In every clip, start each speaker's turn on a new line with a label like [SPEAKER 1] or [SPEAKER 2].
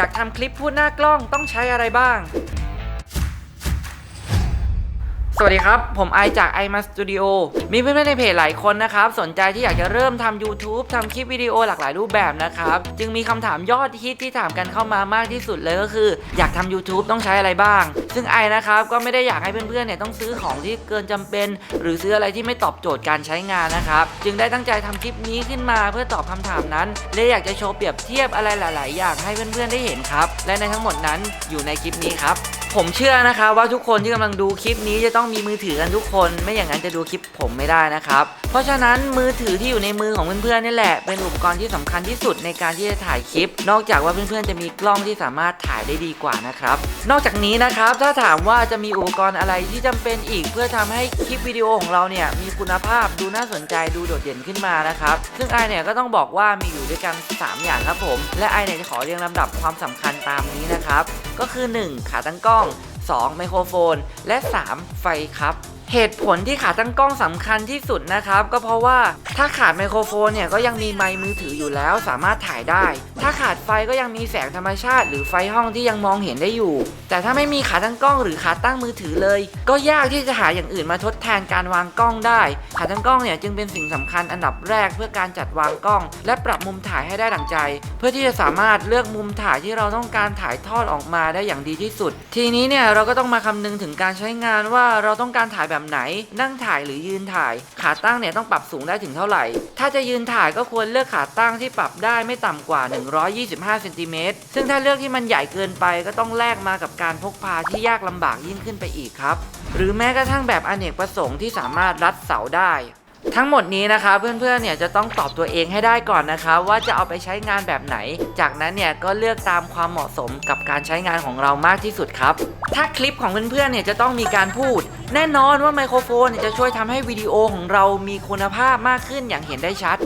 [SPEAKER 1] อยากทำคลิปพูดหน้ากล้องต้องใช้อะไรบ้าง สวัสดีครับ ผมไอจาก i m a Studio มีเพื่อนๆในเพจหลายคนนะครับ สนใจที่อยากจะเริ่มทำ YouTube ทำคลิปวิดีโอหลากหลายรูปแบบนะครับ จึงมีคำถามยอดฮิตที่ถามกันเข้ามามากที่สุดเลยก็คือ อยากทำ YouTube ต้องใช้อะไรบ้าง ซึ่งไอนะครับ ก็ไม่ได้อยากให้เพื่อนๆเนี่ยต้องซื้อของที่เกินจำเป็น หรือซื้ออะไรที่ไม่ตอบโจทย์การใช้งานนะครับ จึงได้ตั้งใจทำคลิปนี้ขึ้นมาเพื่อตอบคำถามนั้นและอยากจะโชว์เปรียบเทียบอะไรหลาย ๆ อย่างให้เพื่อนๆได้เห็นครับ และในทั้งหมดนั้นอยู่ในคลิปนี้ครับผมเชื่อนะครับว่าทุกคนที่กำลังดูคลิปนี้จะต้องมีมือถือกันทุกคน ไม่อย่างนั้นจะดูคลิปผมไม่ได้นะครับ เพราะฉะนั้นมือถือที่อยู่ในมือของเพื่อนๆนี่แหละ เป็นอุปกรณ์ที่สำคัญที่สุดในการที่จะถ่ายคลิป นอกจากว่าเพื่อนๆจะมีกล้องที่สามารถถ่ายได้ดีกว่านะครับ นอกจากนี้นะครับถ้าถามว่าจะมีอุปกรณ์อะไรที่จำเป็นอีก เพื่อทำให้คลิปวิดีโอของเราเนี่ยมีคุณภาพดูน่าสนใจดูโดดเด่นขึ้นมานะครับซึ่งไอเนี่ยก็ต้องบอกว่ามีอยู่ด้วยกัน 3 อย่างครับผม และไอเนี่ยจะขอเรียงลำดับความสำคัญตามนี้นะครับก็คือ 1 ขาตั้งกล้อง2 ไมโครโฟน และ 3 ไฟครับ เหตุผลที่ขาตั้งกล้องสำคัญที่สุดนะครับ ก็เพราะว่าถ้าขาดไมโครโฟนเนี่ยก็ยังมีไมค์มือถืออยู่แล้วสามารถถ่ายได้ ถ้าขาดไฟก็ยังมีแสงธรรมชาติ หรือไฟห้องที่ยังมองเห็นได้อยู่ แต่ถ้าไม่มีขาตั้งกล้องหรือขาตั้งมือถือเลย ก็ยากที่จะหาอย่างอื่นมาทดแทนการวางกล้องได้ ขาตั้งกล้องเนี่ยจึงเป็นสิ่งสำคัญอันดับแรกเพื่อการจัดวางกล้อง และปรับมุมถ่ายให้ได้ดังใจ เพื่อที่จะสามารถเลือกมุมถ่ายที่เราต้องการถ่ายทอดออกมาได้อย่างดีที่สุด ทีนี้เนี่ยเราก็ต้องมาคำนึงถึงการใช้งานว่าเราต้องการถ่ายแบบไหน นั่งถ่ายหรือยืนถ่าย ขาตั้งเนี่ยต้องปรับสูงได้ถึงเท่าไหร่ ถ้าจะยืนถ่ายก็ควรเลือกขาตั้งที่ปรับได้ไม่ต่ำกว่า 125เซนติเมตรซึ่งถ้าเลือกที่มันใหญ่เกินไปก็ต้องแลกมากับการพกพาที่ยากลำบากยิ่งขึ้นไปอีกครับ หรือแม้กระทั่งแบบอเนกประสงค์ที่สามารถรัดเสาได้ ทั้งหมดนี้นะคะเพื่อนๆเนี่ยจะต้องตอบตัวเองให้ได้ก่อนนะคะ ว่าจะเอาไปใช้งานแบบไหน จากนั้นเนี่ยก็เลือกตามความเหมาะสมกับการใช้งานของเรามากที่สุดครับ ถ้าคลิปของเพื่อนๆเนี่ยจะต้องมีการพูด แน่นอนว่าไมโครโฟนจะช่วยทำให้วิดีโอของเรามีคุณภาพมากขึ้นอย่างเห็นได้ชัด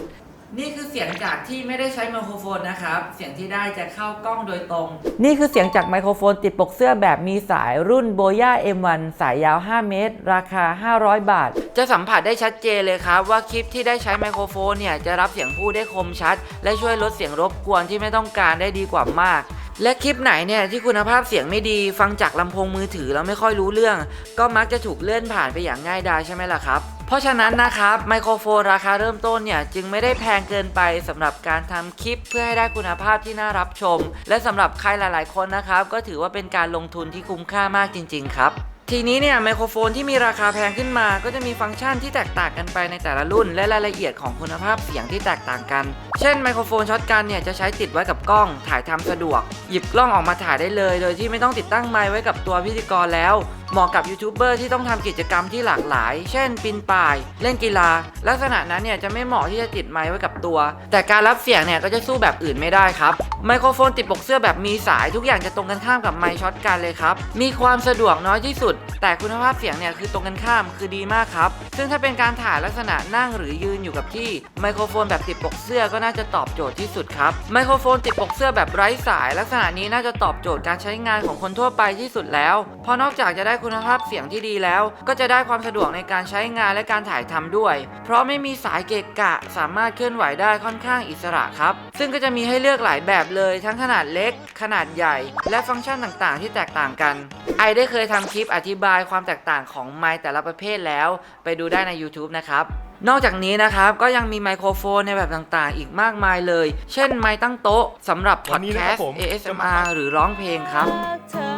[SPEAKER 1] นี่คือเสียงจากที่ไม่ได้ใช้ไมโครโฟนนะครับ เสียงที่ได้จะเข้ากล้องโดยตรง นี่คือเสียงจากไมโครโฟนติดปกเสื้อแบบมีสายรุ่น Boya M1 สายยาว 5 เมตร ราคา 500 บาท จะสัมผัสได้ชัดเจนเลยครับ ว่าคลิปที่ได้ใช้ไมโครโฟนเนี่ยจะรับเสียงพูดได้คมชัด และช่วยลดเสียงรบกวนที่ไม่ต้องการได้ดีกว่ามากและคลิปไหนเนี่ยที่คุณภาพเสียงไม่ดีฟังจากลำโพงมือถือแล้วไม่ค่อยรู้เรื่อง ก็มักจะถูกเลื่อนผ่านไปอย่างง่ายดายใช่ไหมล่ะครับเพ ราะฉะนั้นนะครับไมโครโฟนราคาเริ่มต้นเนี่ยจึงไม่ได้แพงเกินไปสำหรับการทำคลิปเพื่อให้ได้คุณภาพที่น่ารับชม และสำหรับใครหลาย ๆ คนนะครับก็ถือว่าเป็นการลงทุนที่คุ้มค่ามากจริง ๆ ครับทีนี้เนี่ยไมโครโฟนที่มีราคาแพงขึ้นมาก็จะมีฟังก์ชันที่แตกต่างกันไปในแต่ละรุ่น และรายละเอียดของคุณภาพเสียงที่แตกต่างกัน เช่นไมโครโฟนช็อตกันเนี่ยจะใช้ติดไว้กับกล้องถ่ายทำสะดวก หยิบกล้องออกมาถ่ายได้เลย โดยที่ไม่ต้องติดตั้งไมค์ไว้กับตัวพิธีกรแล้ว เหมาะกับยูทูบเบอร์ที่ต้องทำกิจกรรมที่หลากหลาย เช่น ปีนป่าย เล่นกีฬา ลักษณะนั้นเนี่ยจะไม่เหมาะที่จะติดไมค์ไว้กับตัว แต่การรับเสียงเนี่ยก็จะสู้แบบอื่นไม่ได้ครับไมโครโฟนติดปกเสื้อแบบมีสายทุกอย่างจะตรงกันข้ามกับไมค์ช็อตกันเลยครับ มีความสะดวกน้อยที่สุด แต่คุณภาพเสียงเนี่ยคือตรงกันข้ามคือดีมากครับ ซึ่งถ้าเป็นการถ่ายลักษณะนั่งหรือยืนอยู่กับที่ไมโครโฟนแบบติดปกเสื้อก็น่าจะตอบโจทย์ที่สุดครับไมโครโฟนติดปกเสื้อแบบไร้สาย ลักษณะนี้น่าจะตอบโจทย์การใช้งานของคนทั่วไปที่สุดแล้วเพราะนอกจากจะได้คุณภาพเสียงที่ดีแล้ว ก็จะได้ความสะดวกในการใช้งานและการถ่ายทำด้วย เพราะไม่มีสายเกะกะ สามารถเคลื่อนไหวได้ค่อนข้างอิสระครับ ซึ่งก็จะมีให้เลือกหลายแบบเลย ทั้งขนาดเล็ก ขนาดใหญ่ และฟังก์ชันต่างๆ ที่แตกต่างกัน ไอได้เคยทำคลิปอธิบายความแตกต่างของไมค์แต่ละประเภทแล้ว ไปดูได้ใน YouTube นะครับนอกจากนี้นะครับ ก็ยังมีไมโครโฟนในแบบต่างๆ อีกมากมายเลย เช่นไมค์ตั้งโต๊ะสำหรับพ
[SPEAKER 2] วั
[SPEAKER 1] อด
[SPEAKER 2] นนี้
[SPEAKER 1] แค
[SPEAKER 2] นะครั
[SPEAKER 1] ส
[SPEAKER 2] บ
[SPEAKER 1] ต์
[SPEAKER 2] ผม
[SPEAKER 1] ASMR หรือร้องเพลงครับ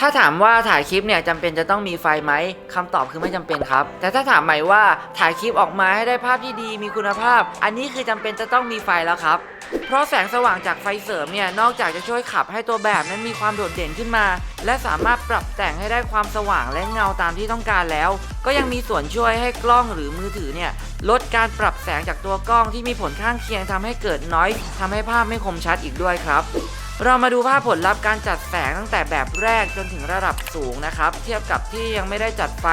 [SPEAKER 1] ถ้าถามว่าถ่ายคลิปเนี่ยจำเป็นจะต้องมีไฟไหมคำตอบคือไม่จำเป็นครับ แต่ถ้าถามใหม่ว่าถ่ายคลิปออกมาให้ได้ภาพที่ดีมีคุณภาพ อันนี้คือจำเป็นจะต้องมีไฟแล้วครับ เพราะแสงสว่างจากไฟเสริมเนี่ยนอกจากจะช่วยขับให้ตัวแบบนั้นมีความโดดเด่นขึ้นมา และสามารถปรับแต่งให้ได้ความสว่างและเงาตามที่ต้องการแล้ว ก็ยังมีส่วนช่วยให้กล้องหรือมือถือเนี่ยลดการปรับแสงจากตัวกล้องที่มีผลข้างเคียงทำให้เกิดน้อยทำให้ภาพไม่คมชัดอีกด้วยครับ เรามาดูภาพผลลัพธ์การจัดแสงตั้งแต่แบบแรกจนถึงระดับสูงนะครับ เทียบกับที่ยังไม่ได้จัดไฟ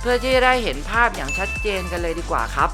[SPEAKER 1] เพื่อที่จะได้เห็นภาพอย่างชัดเจนกันเลยดีกว่าครับ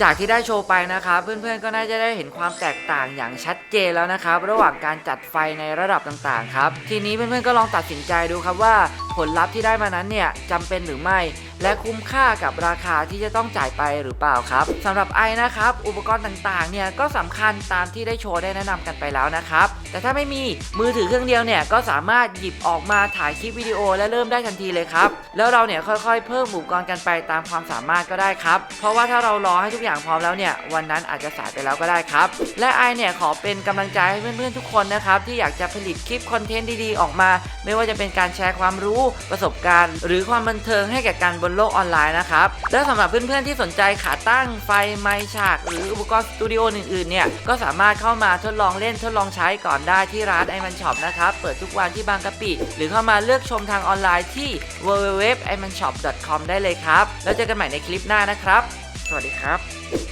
[SPEAKER 1] จากที่ได้โชว์ไปนะครับเพื่อนๆก็น่าจะได้เห็นความแตกต่างอย่างชัดเจนแล้วนะครับ ระหว่างการจัดไฟในระดับต่างๆครับ ทีนี้เพื่อนๆก็ลองตัดสินใจดูครับว่าผลลัพธ์ที่ได้มานั้นเนี่ยจำเป็นหรือไม่ และคุ้มค่ากับราคาที่จะต้องจ่ายไปหรือเปล่าครับสำหรับไอนะครับ อุปกรณ์ต่างๆ เนี่ยก็สำคัญตามที่ได้โชว์ได้แนะนำกันไปแล้วนะครับ แต่ถ้าไม่มีมือถือเครื่องเดียวเนี่ยก็สามารถหยิบออกมาถ่ายคลิปวิดีโอและเริ่มได้ทันทีเลยครับ แล้วเราเนี่ยค่อยๆ เพิ่มอุปกรณ์กันไปตามความสามารถก็ได้ครับ เพราะว่าถ้าเรารอให้ทุกอย่างพร้อมแล้วเนี่ยวันนั้นอาจจะสายไปแล้วก็ได้ครับ และไอเนี่ยขอเป็นกำลังใจให้เพื่อนๆทุกคนนะครับที่อยากจะผลิตคลิปคอนเทนต์ดีๆออกมา ไม่ว่าจะเป็นการแชร์ความรู้ประสบการณ์ หรือความบันเทิงให้แก่กันบนโลกออนไลน์นะครับ และสำหรับเพื่อนๆที่สนใจขาตั้งไฟไมค์ฉาก หรืออุปกรณ์สตูดิโออื่นๆเนี่ยก็สามารถเข้ามาทดลองเล่นทดลองใช้ก่อนได้ที่ร้านไอมันช็อปนะครับ เปิดทุกวันที่บางกะปิ หรือเข้ามาเลือกชมทางออนไลน์ที่ www.imanshop.com ได้เลยครับ แล้วเจอกันใหม่ในคลิปหน้านะครับ สวัสดีครับ